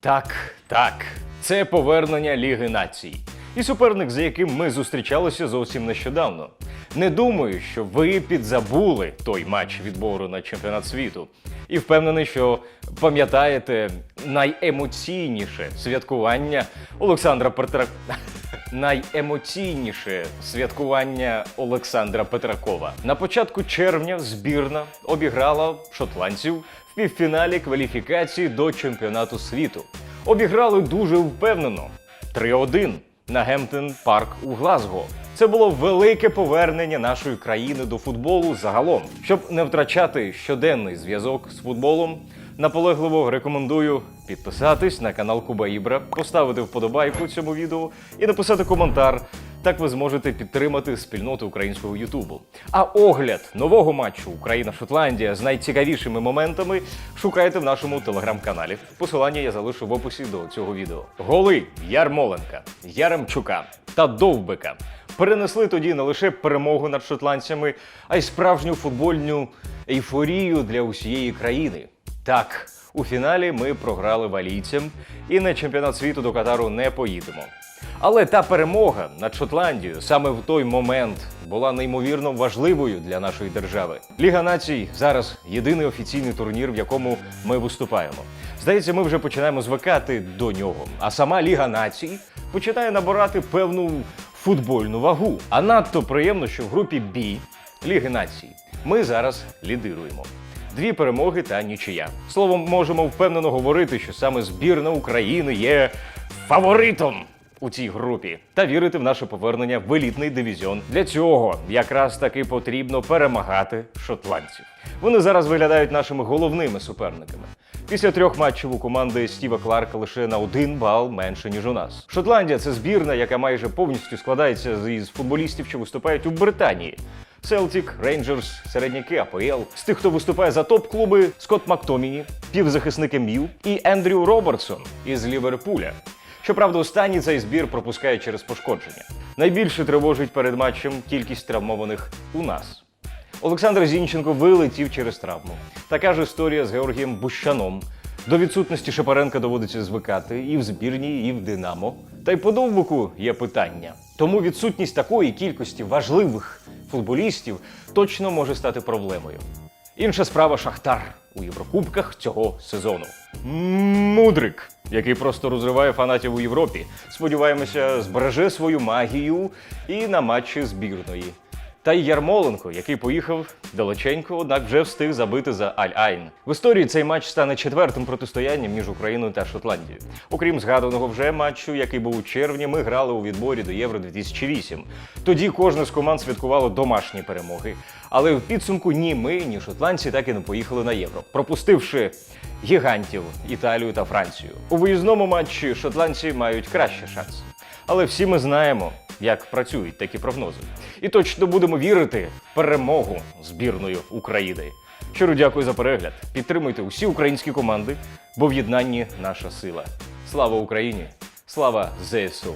Так, так, це повернення Ліги націй. І суперник, за яким ми зустрічалися зовсім нещодавно. Не думаю, що ви підзабули той матч відбору на чемпіонат світу. І впевнений, що пам'ятаєте найемоційніше святкування Олександра Петра... Найемоційніше святкування Олександра Петракова. На початку червня збірна обіграла шотландців в півфіналі кваліфікації до чемпіонату світу. Обіграли дуже впевнено 3-1 на Гемптон Парк у Глазго. Це було велике повернення нашої країни до футболу загалом. Щоб не втрачати щоденний зв'язок з футболом, наполегливо рекомендую підписатись на канал Куба Ібра, поставити вподобайку цьому відео і написати коментар. Так ви зможете підтримати спільноту українського Ютубу. А огляд нового матчу Україна-Шотландія з найцікавішими моментами шукайте в нашому телеграм-каналі. Посилання я залишу в описі до цього відео. Голи Ярмоленка, Яремчука та Довбика перенесли тоді не лише перемогу над шотландцями, а й справжню футбольну ейфорію для усієї країни. Так, у фіналі ми програли валійцям і на чемпіонат світу до Катару не поїдемо. Але та перемога над Шотландією саме в той момент була неймовірно важливою для нашої держави. Ліга націй зараз єдиний офіційний турнір, в якому ми виступаємо. Здається, ми вже починаємо звикати до нього. А сама Ліга націй починає набирати певну футбольну вагу. А надто приємно, що в групі Б Ліги націй ми зараз лідируємо. Дві перемоги та нічия. Словом, можемо впевнено говорити, що саме збірна України є фаворитом у цій групі та вірити в наше повернення в елітний дивізіон. Для цього якраз таки потрібно перемагати шотландців. Вони зараз виглядають нашими головними суперниками. Після трьох матчів у команди Стіва Кларка лише на один бал менше ніж у нас. Шотландія це збірна, яка майже повністю складається з- футболістів, що виступають у Британії. Селтік, Рейнджерс, середняки АПЛ. З тих, хто виступає за топ-клуби, Скотт Мактоміні, півзахисник МЮ і Ендрю Робертсон із Ліверпуля. Щоправда, останній цей збір пропускає через пошкодження. Найбільше тривожить перед матчем кількість травмованих у нас. Олександр Зінченко вилетів через травму. Така ж історія з Георгієм Бущаном. До відсутності Шапаренка доводиться звикати і в збірні, і в Динамо. Та й по довбику є питання. Тому відсутність такої кількості важливих футболістів точно може стати проблемою. Інша справа Шахтар у Єврокубках цього сезону. Мудрик, який просто розриває фанатів у Європі. Сподіваємося, збереже свою магію і на матчі збірної. Та й Ярмоленко, який поїхав далеченько, однак вже встиг забити за Аль-Айн. В історії цей матч стане четвертим протистоянням між Україною та Шотландією. Окрім згаданого вже матчу, який був у червні, ми грали у відборі до Євро 2008. Тоді кожна з команд святкувала домашні перемоги. Але в підсумку ні ми, ні шотландці так і не поїхали на євро, пропустивши гігантів Італію та Францію. У виїзному матчі шотландці мають кращий шанс. Але всі ми знаємо, як працюють такі прогнози. І точно будемо вірити в перемогу збірної України. Щиро дякую за перегляд. Підтримуйте усі українські команди, бо в єднанні наша сила. Слава Україні! Слава ЗСУ!